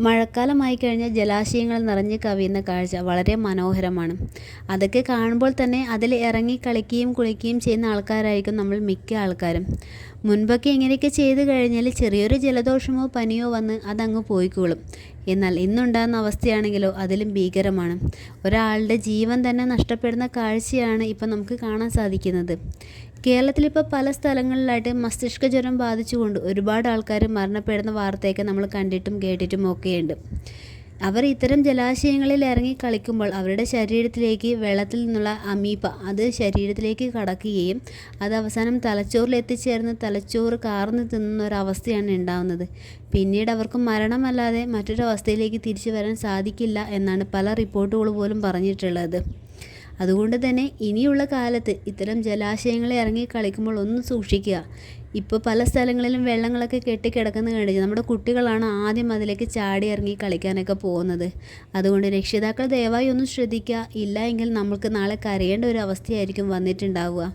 മഴക്കാലമായി കഴിഞ്ഞാൽ ജലാശയങ്ങൾ നിറഞ്ഞ് കവിയുന്ന കാഴ്ച വളരെ മനോഹരമാണ്. അതൊക്കെ കാണുമ്പോൾ തന്നെ അതിൽ ഇറങ്ങി കളിക്കുകയും കുളിക്കുകയും ചെയ്യുന്ന ആൾക്കാരായിരിക്കും നമ്മൾ മിക്ക ആൾക്കാരും. മുൻപൊക്കെ ഇങ്ങനെയൊക്കെ ചെയ്ത് കഴിഞ്ഞാൽ ചെറിയൊരു ജലദോഷമോ പനിയോ വന്ന് അതങ്ങ് പോയിക്കോളും. എന്നാൽ ഇന്നുണ്ടാകുന്ന അവസ്ഥയാണെങ്കിലോ അതിലും ഭീകരമാണ്. ഒരാളുടെ ജീവൻ തന്നെ നഷ്ടപ്പെടുന്ന കാഴ്ചയാണ് ഇപ്പം നമുക്ക് കാണാൻ സാധിക്കുന്നത്. കേരളത്തിലിപ്പോൾ പല സ്ഥലങ്ങളിലായിട്ട് മസ്തിഷ്ക ജ്വരം ബാധിച്ചുകൊണ്ട് ഒരുപാട് ആൾക്കാർ മരണപ്പെടുന്ന വാർത്തയൊക്കെ നമ്മൾ കണ്ടിട്ടും കേട്ടിട്ടും ഒക്കെയുണ്ട്. അവർ ഇത്തരം ജലാശയങ്ങളിൽ ഇറങ്ങി കളിക്കുമ്പോൾ അവരുടെ ശരീരത്തിലേക്ക് വെള്ളത്തിൽ നിന്നുള്ള അമീപ അത് ശരീരത്തിലേക്ക് കടക്കുകയും അത് അവസാനം തലച്ചോറിൽ എത്തിച്ചേർന്ന് തലച്ചോറ് കാർന്ന് തിന്നുന്ന ഒരവസ്ഥയാണ് ഉണ്ടാവുന്നത്. പിന്നീട് അവർക്ക് മരണമല്ലാതെ മറ്റൊരവസ്ഥയിലേക്ക് തിരിച്ചു വരാൻ സാധിക്കില്ല എന്നാണ് പല റിപ്പോർട്ടുകൾ പോലും പറഞ്ഞിട്ടുള്ളത്. അതുകൊണ്ട് തന്നെ ഇനിയുള്ള കാലത്ത് ഇത്തരം ജലാശയങ്ങളെ ഇറങ്ങി കളിക്കുമ്പോൾ ഒന്ന് സൂക്ഷിക്കുക. ഇപ്പോൾ പല സ്ഥലങ്ങളിലും വെള്ളങ്ങളൊക്കെ കെട്ടിക്കിടക്കുന്ന കണ്ടിട്ട് നമ്മുടെ കുട്ടികളാണ് ആദ്യം അതിലേക്ക് ചാടി ഇറങ്ങി കളിക്കാനൊക്കെ പോകുന്നത്. അതുകൊണ്ട് രക്ഷിതാക്കൾ ദയവായി ഒന്ന് ശ്രദ്ധിക്കുക. ഇല്ല എങ്കിൽ നമ്മൾക്ക് നാളെ കരയേണ്ട ഒരു അവസ്ഥയായിരിക്കും വന്നിട്ടുണ്ടാവുക.